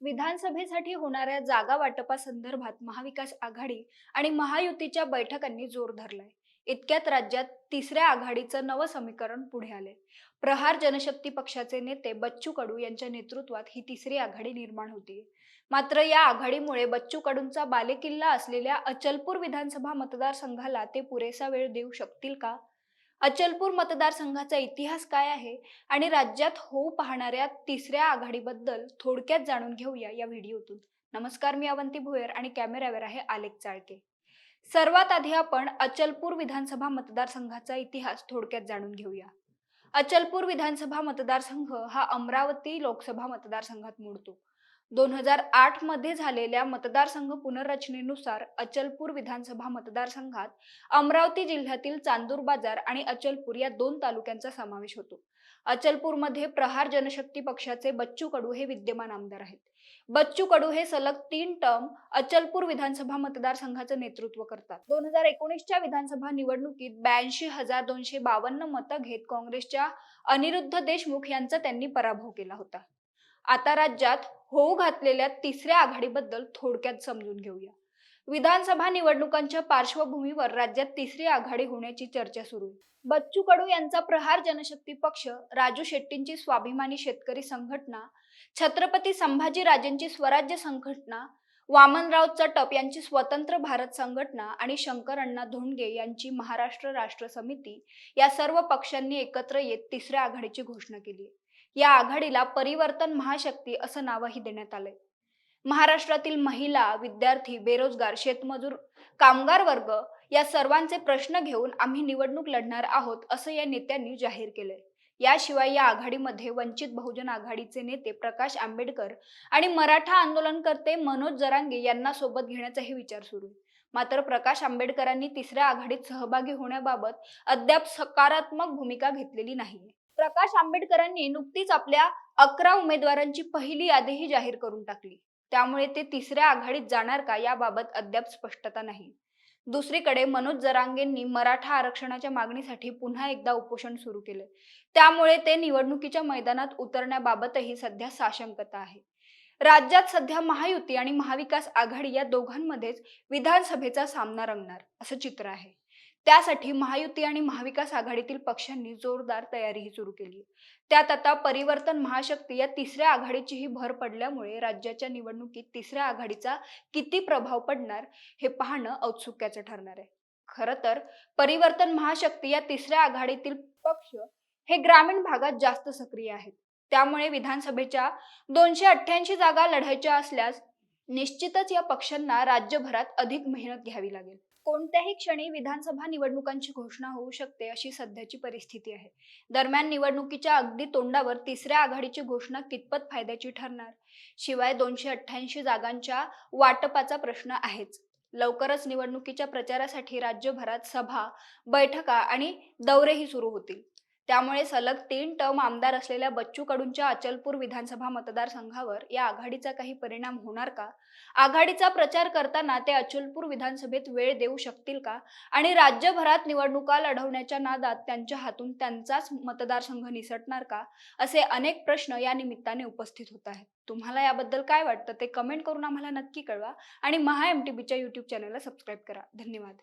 विधानसभेसाठी होणाऱ्या जागा वाटपासंदर्भात महाविकास आघाडी आणि महायुतीच्या बैठकांनी जोर धरलाय. इतक्यात राज्यात तिसऱ्या आघाडीचं नवं समीकरण पुढे आले प्रहार जनशक्ती पक्षाचे नेते बच्चू कडू यांच्या नेतृत्वात ही तिसरी आघाडी निर्माण होती मात्र या आघाडीमुळे बच्चू कडूंचा बालेकिल्ला असलेल्या अचलपूर विधानसभा मतदारसंघाला ते पुरेसा वेळ देऊ शकतील का? अचलपूर मतदारसंघाचा इतिहास काय आहे आणि राज्यात होऊ पाहणाऱ्या तिसऱ्या आघाडीबद्दल थोडक्यात जाणून घेऊया या व्हिडिओतून. नमस्कार मी अवंती भोयर आणि कॅमेऱ्यावर आहे आलेख चाळके. सर्वात आधी आपण अचलपूर विधानसभा मतदारसंघाचा इतिहास थोडक्यात जाणून घेऊया. अचलपूर विधानसभा मतदारसंघ हा अमरावती लोकसभा मतदारसंघात मोडतो. दोन हजार आठमध्ये झालेल्या मतदारसंघ पुनर्रचनेनुसार अचलपूर विधानसभा मतदारसंघात अमरावती जिल्ह्यातील चांदूर बाजार आणि अचलपूर या दोन तालुक्यांचा समावेश होतो. अचलपूरमध्ये प्रहार जनशक्ती पक्षाचे बच्चू कडू हे विद्यमान आमदार आहेत. बच्चू कडू हे सलग तीन टर्म अचलपूर विधानसभा मतदारसंघाचं नेतृत्व करतात. दोन हजार एकोणीसच्या विधानसभा निवडणुकीत ब्याऐंशी हजार दोनशे बावन्न मतं घेत काँग्रेसच्या अनिरुद्ध देशमुख यांचा त्यांनी पराभव केला होता. आता राज्यात होऊ घातलेल्या तिसऱ्या आघाडीबद्दल थोडक्यात समजून घेऊया. विधानसभा निवडणुकांच्या पार्श्वभूमीवर राज्यात तिसरी आघाडी होण्याची चर्चा सुरू आहे. बच्चू कडू यांचा प्रहार जनशक्ती पक्ष राजू शेट्टींची स्वाभिमानी शेतकरी संघटना छत्रपती संभाजीराजेंची स्वराज्य संघटना वामनराव चटप यांची स्वतंत्र भारत संघटना आणि शंकर अण्णा धोंडगे यांची महाराष्ट्र राष्ट्र समिती या सर्व पक्षांनी एकत्र येत तिसऱ्या आघाडीची घोषणा केली या आघाडीला परिवर्तन महाशक्ती असं नावही देण्यात आलंय. महाराष्ट्रातील महिला विद्यार्थी बेरोजगार शेतमजूर कामगार वर्ग या सर्वांचे प्रश्न घेऊन आम्ही निवडणूक लढणार आहोत असं या नेत्यांनी जाहीर केलंय. याशिवाय या आघाडीमध्ये वंचित बहुजन आघाडीचे नेते प्रकाश आंबेडकर आणि मराठा आंदोलनकर्ते मनोज जरांगे यांना सोबत घेण्याचाही विचार सुरू आहे. मात्र प्रकाश आंबेडकरांनी तिसऱ्या आघाडीत सहभागी होण्याबाबत अद्याप सकारात्मक भूमिका घेतलेली नाहीये. प्रकाश आंबेडकरांनी नुकतीच आपल्या अकरा उमेदवारांची पहिली यादीही जाहीर करून टाकली. त्यामुळे ते तिसऱ्या आघाडीत जाणार का याबाबत अद्याप स्पष्टता नाही. दुसरीकडे मनोज जरांगेंनी मराठा आरक्षणाच्या मागणीसाठी पुन्हा एकदा उपोषण सुरू केले. त्यामुळे ते निवडणुकीच्या मैदानात उतरण्याबाबतही सध्या साशंकता आहे. राज्यात सध्या महायुती आणि महाविकास आघाडी या दोघांमध्येच विधानसभेचा सामना रंगणार असं चित्र आहे. त्यासाठी महायुती आणि महाविकास आघाडीतील पक्षांनी जोरदार तयारीही सुरू केली. त्यात आता परिवर्तन महाशक्ती या तिसऱ्या आघाडीचीही भर पडल्यामुळे राज्याच्या निवडणुकीत तिसऱ्या आघाडीचा किती प्रभाव पडणार हे पाहणं औत्सुक्याचं ठरणार आहे. खरं तर परिवर्तन महाशक्ती या तिसऱ्या आघाडीतील पक्ष हे ग्रामीण भागात जास्त सक्रिय आहेत. त्यामुळे विधानसभेच्या दोनशे अठ्ठ्याऐंशी जागा लढायच्या असल्यास निश्चितच या पक्षांना राज्यभरात अधिक मेहनत घ्यावी लागेल. कोणत्याही क्षणी विधानसभा निवडणुकांची घोषणा होऊ शकते अशी सध्याची परिस्थिती आहे. दरम्यान निवडणुकीच्या अगदी तोंडावर तिसऱ्या आघाडीची घोषणा कितपत फायद्याची ठरणार? शिवाय दोनशे अठ्ठ्याऐंशी जागांच्या वाटपाचा प्रश्न आहेच. लवकरच निवडणुकीच्या प्रचारासाठी राज्यभरात सभा बैठका आणि दौरेही सुरू होतील. त्यामुळे सलग तीन टर्म आमदार असलेल्या बच्चू कडूंच्या अचलपूर विधानसभा मतदारसंघावर या आघाडीचा काही परिणाम होणार का? आघाडीचा प्रचार करताना ते अचलपूर विधानसभेत वेळ देऊ शकतील का? आणि राज्यभरात निवडणुका लढवण्याच्या नादात त्यांच्या हातून त्यांचाच मतदारसंघ निसटणार का? असे अनेक प्रश्न या निमित्ताने उपस्थित होत आहेत. तुम्हाला याबद्दल काय वाटतं ते कमेंट करून आम्हाला नक्की कळवा. आणि महा एम टी बीच्या यूट्यूब चॅनलला सबस्क्राईब करा. धन्यवाद.